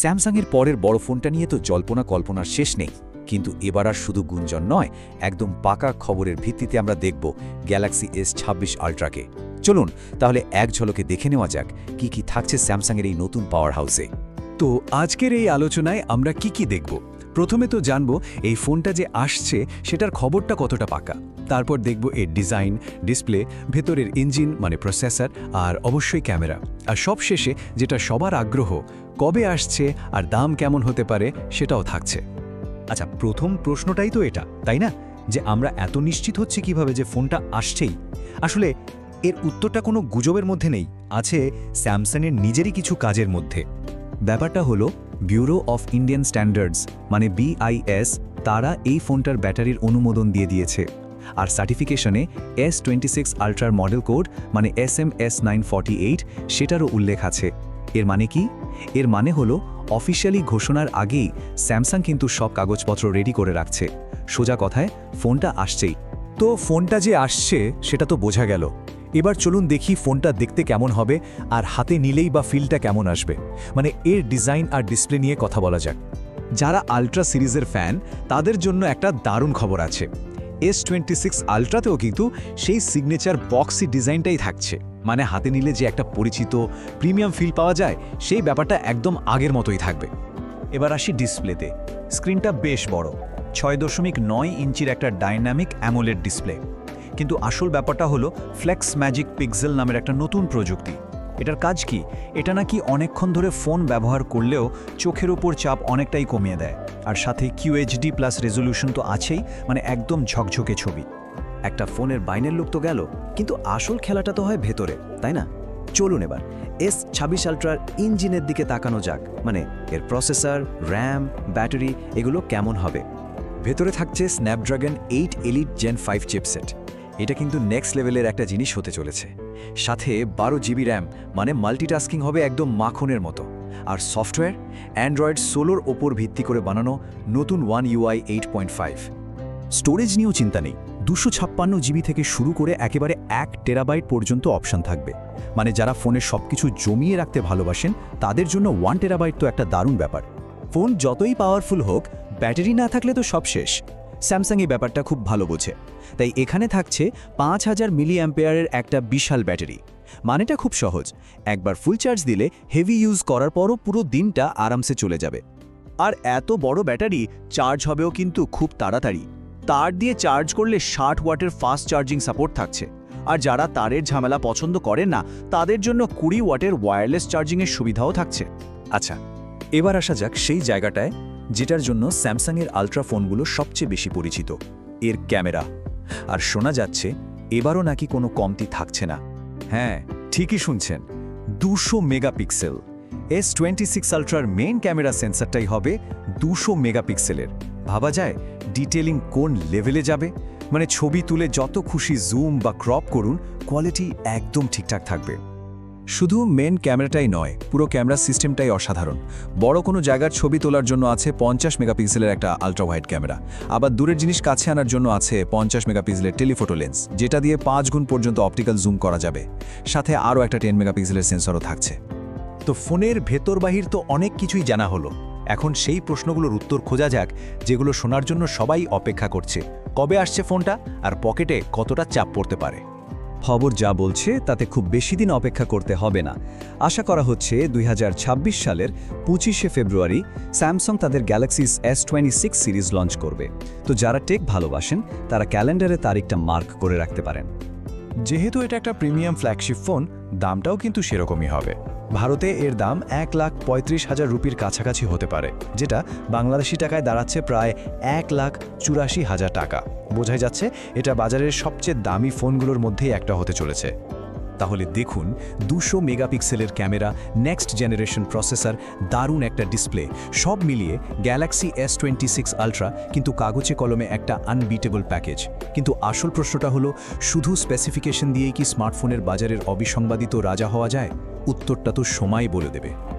স্যামসাংয়ের পরের বড় ফোনটা নিয়ে তো জল্পনা কল্পনার শেষ নেই। কিন্তু এবার আর শুধু গুঞ্জন নয়, একদম পাকা খবরের ভিত্তিতে আমরা দেখব গ্যালাক্সি এস ছাব্বিশ আলট্রাকে চলুন, তাহলে এক ঝলকে দেখে নেওয়া যাক কি কি থাকছে স্যামসাংয়ের এই নতুন পাওয়ার হাউসে তো আজকের এই আলোচনায় আমরা কি কি দেখব? প্রথমে তো জানব এই ফোনটা যে আসছে, সেটার খবরটা কতটা পাকা। তারপর দেখব এর ডিজাইন, ডিসপ্লে, ভেতরের ইঞ্জিন মানে প্রসেসর আর অবশ্যই ক্যামেরা। আর সবশেষে যেটা সবার আগ্রহ কবে আসছে আর দাম কেমন হতে পারে সেটাও থাকছে। আচ্ছা প্রথম প্রশ্নটাই তো এটা, তাই না? যে আমরা এত নিশ্চিত হচ্ছে কীভাবে যে ফোনটা আসছেই। আসলে এর উত্তরটা কোনো গুজবের মধ্যে নেই, আছে স্যামসাংয়ের নিজেরই কিছু কাজের মধ্যে। ব্যাপারটা হলো ব্যুরো অফ ইন্ডিয়ান স্ট্যান্ডার্ডস মানে বিআইএস তারা এই ফোনটার ব্যাটারির অনুমোদন দিয়ে দিয়েছে। আর সার্টিফিকেশনে এস টোয়েন্টি সিক্স আলট্রার মডেল কোড মানে S M S nine forty eight সেটারও উল্লেখ আছে। এর মানে কি? এর মানে হলো অফিসিয়ালি ঘোষণার আগেই স্যামসাং কিন্তু সব কাগজপত্র রেডি করে রাখছে। সোজা কথায়, ফোনটা আসছেই। তো ফোনটা যে আসছে, সেটা তো বোঝা গেল। এবার চলুন দেখি ফোনটা দেখতে কেমন হবে আর হাতে নিলেই বা ফিলটা কেমন আসবে। মানে এর ডিজাইন আর ডিসপ্লে নিয়ে কথা বলা যাক। যারা আলট্রা সিরিজের ফ্যান তাদের জন্য একটা দারুণ খবর আছে। এস টোয়েন্টি সিক্স আলট্রাতেও কিন্তু সেই সিগনেচার বক্সি ডিজাইনটাই থাকছে। মানে হাতে নিলে যে একটা পরিচিত প্রিমিয়াম ফিল পাওয়া যায়, সেই ব্যাপারটা একদম আগের মতোই থাকবে। এবার আসি ডিসপ্লেতে স্ক্রিনটা বেশ বড়, ছয় দশমিক নয় ইঞ্চির একটা ডাইনামিক অ্যামোলেড ডিসপ্লে কিন্তু আসল ব্যাপারটা হলো ফ্লেক্স ম্যাজিক পিক্সেল নামের একটা নতুন প্রযুক্তি। এটার কাজ কি? এটা নাকি অনেকক্ষণ ধরে ফোন ব্যবহার করলেও চোখের ওপর চাপ অনেকটাই কমিয়ে দেয়। আর সাথে কিউএইচডি প্লাস রেজলিউশন তো আছেই মানে একদম ঝকঝকে ছবি। একটা ফোনের বাইনের লুক তো গেল, কিন্তু আসল খেলাটা তো হয় ভেতরে, তাই না? চলুন এবার এস ছাব্বিশ আলট্রার ইঞ্জিনের দিকে তাকানো যাক মানে এর প্রসেসর, র্যাম, ব্যাটারি এগুলো কেমন হবে? ভেতরে থাকছে Snapdragon eight elite gen five chipset এটা কিন্তু নেক্সট লেভেলের একটা জিনিস হতে চলেছে। সাথে বারো জিবি র্যাম মানে মাল্টিটাস্কিং হবে একদম মাখনের মতো। আর সফটওয়্যার অ্যান্ড্রয়েড সোলোর ওপর ভিত্তি করে বানানো নতুন one UI eight point five storage নিয়েও চিন্তা নেই। দুশো ছাপ্পান্ন জিবি থেকে শুরু করে একেবারে এক টেরাবাইট পর্যন্ত অপশান থাকবে। মানে যারা ফোনে সবকিছু জমিয়ে রাখতে ভালোবাসেন, তাদের জন্য ওয়ান টেরাবাইট তো একটা দারুণ ব্যাপার। ফোন যতই পাওয়ারফুল হোক, ব্যাটারি না থাকলে তো সব শেষ। স্যামসাং এই ব্যাপারটা খুব ভালো বোঝে। তাই এখানে থাকছে পাঁচ হাজার মিলি অ্যাম্পেয়ারের একটা বিশাল ব্যাটারি। মানেটা খুব সহজ। একবার ফুল চার্জ দিলে হেভি ইউজ করার পরও পুরো দিনটা আরামসে চলে যাবে। আর এত বড় ব্যাটারি, চার্জ হবেও কিন্তু খুব তাড়াতাড়ি। তার দিয়ে চার্জ করলে ষাট ওয়াটের ফাস্ট চার্জিং সাপোর্ট থাকছে। আর যারা তারের ঝামেলা পছন্দ করেন না, তাদের জন্য কুড়ি ওয়াটের ওয়্যারলেস চার্জিংয়ের সুবিধাও থাকছে। আচ্ছা এবার আসা যাক সেই জায়গাটায় যেটার জন্য স্যামসাংয়ের আলট্রা ফোনগুলো সবচেয়ে বেশি পরিচিত, এর ক্যামেরা। আর শোনা যাচ্ছে, এবারও নাকি কোনো কমতি থাকছে না। হ্যাঁ ঠিকই শুনছেন, দুশো মেগাপিক্সেল। এস টোয়েন্টি সিক্স আলট্রার মেইন ক্যামেরা সেন্সারটাই হবে দুশো মেগাপিক্সেলের। ভাবা যায় ডিটেলিং কোন লেভেলে যাবে? মানে ছবি তুলে যত খুশি জুম বা ক্রপ করুন কোয়ালিটি একদম ঠিকঠাক থাকবে। শুধু মেন ক্যামেরাটাই নয়, পুরো ক্যামেরা সিস্টেমটাই অসাধারণ। বড় কোনো জায়গার ছবি তোলার জন্য আছে পঞ্চাশ মেগাপিক্সেলের একটা আলট্রা হোয়াইট ক্যামেরা আবার দূরের জিনিস কাছে আনার জন্য আছে পঞ্চাশ মেগাপিক্সেলের টেলিফোটো লেন্স যেটা দিয়ে পাঁচ গুণ পর্যন্ত অপটিক্যাল জুম করা যাবে। সাথে আরও একটা টেন মেগাপিক্সেলের সেন্সরও থাকছে। তো ফোনের ভেতর বাহির তো অনেক কিছুই জানা হলো। এখন সেই প্রশ্নগুলোর উত্তর খোঁজা যাক, যেগুলো শোনার জন্য সবাই অপেক্ষা করছে। কবে আসছে ফোনটা? আর পকেটে কতটা চাপ পড়তে পারে? খবর যা বলছে, তাতে খুব বেশি দিন অপেক্ষা করতে হবে না। আশা করা হচ্ছে দুই হাজার ছাব্বিশ সালের পঁচিশে ফেব্রুয়ারি স্যামসাং তাদের galaxies S twenty series launch করবে। তো যারা টেক ভালোবাসেন, তারা ক্যালেন্ডারে তারিখটা মার্ক করে রাখতে পারেন। যেহেতু এটা একটা প্রিমিয়াম ফ্ল্যাগশিপ ফোন, দামটাও কিন্তু সেরকমই হবে। ভারতে এর দাম এক লাখ পঁয়ত্রিশ হাজার রুপির কাছাকাছি হতে পারে, যেটা বাংলাদেশি টাকায় দাঁড়াচ্ছে প্রায় এক লাখ চুরাশি হাজার টাকা। বোঝাই যাচ্ছে, এটা বাজারের সবচেয়ে দামি ফোনগুলোর মধ্যেই একটা হতে চলেছে। তাহলে দেখুন দুশো মেগাপিক্সেলের ক্যামেরা নেক্সট জেনারেশন প্রসেসর দারুণ একটা ডিসপ্লে সব মিলিয়ে Galaxy S twenty six Ultra কিন্তু কাগজে কলমে একটা আনবিটেবল প্যাকেজ কিন্তু আসল প্রশ্নটা হলো, শুধু স্পেসিফিকেশন দিয়েই কি স্মার্টফোনের বাজারের অবিসংবাদিত রাজা হওয়া যায়? উত্তরটা তো সময় বলে দেবে।